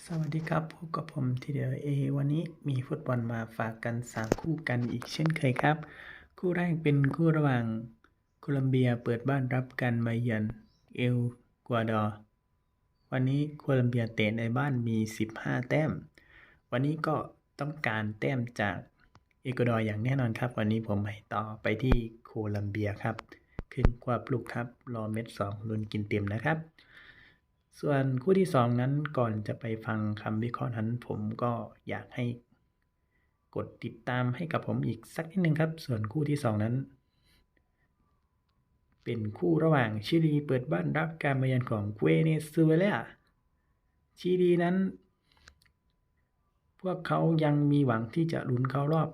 สวัสดีครับพบกับผมทีเดียวเอวันนี้มีฟุตบอลมาฝากกัน 3 คู่กันอีกเช่นเคยครับ คู่แรกเป็นคู่ระหว่างโคลัมเบียเปิดบ้านรับการมาเยือนเอลกัวดอร์วันนี้โคลัมเบียเตะในบ้านมี 15 แต้ม วันนี้ก็ต้องการแต้มจากเอกวาดอร์อย่างแน่นอนครับ วันนี้ผมให้ต่อไปที่โคลัมเบียครับขึ้นกว่าปลุกครับ รอเม็ด2ลุนกินเต็มนะครับ ส่วนคู่ที่2นั้นก่อนจะไปฟังคำวิเคราะห์นั้น ผมก็อยากให้กดติดตามให้กับผมอีกสักนิดนึงครับ ส่วนคู่ที่2นั้น เป็นคู่ระหว่างชิลีเปิดบ้านรับการมาเยือนของเวเนซุเอลาชิลีนั้น พวกเขายังมีหวังที่จะลุ้นเข้ารอบ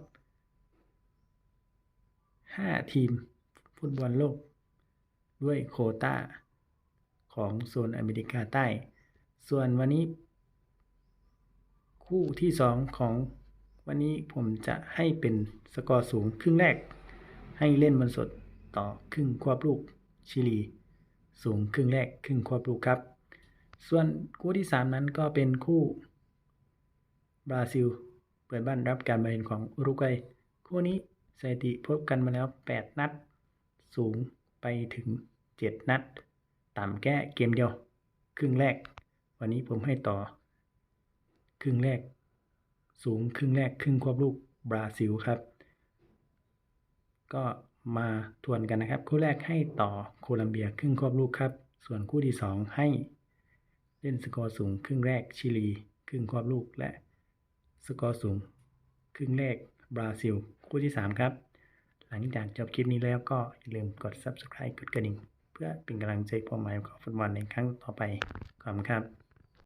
5 ทีม ฟุตบอลโลก ด้วยโควต้า ของโซนอเมริกาใต้ ส่วนวันนี้ คู่ที่ 2 ของวันนี้ผมจะให้เป็นสกอร์สูงครึ่งแรก ให้เล่นบนสดต่อครึ่งควบลูกชิลี สูงครึ่งแรกครึ่งควบลูกครับ ส่วนคู่ที่ 3 นั้นก็เป็นคู่บราซิล เปิดบ้านรับการมาเยือนของอุรุกวัยคู่นี้สถิติพบกันมาแล้ว 8 นัด สูงไปถึง 7 นัด ต่ำแก้เกมเดียว ครึ่งแรก วันนี้ผมให้ต่อ ครึ่งแรก สูงครึ่งแรกครึ่งควบลูกบราซิลครับ ก็มาทวนกันนะครับ คู่แรกให้ต่อโคลัมเบียครึ่งควบลูกครับ ส่วนคู่ที่ 2 ให้เล่นสกอร์สูง ครึ่งแรกชิลี ครึ่งควบลูกและ สกอร์สูง ครึ่งแรกบราซิล คู่ที่ 3 ครับ หลังจากจบคลิปนี้แล้วก็อย่าลืมกด subscribe กดกระดิ่ง เพื่อเป็นกำลังใจความหมายของฟุตบอลในครั้งต่อไปขอบคุณครับ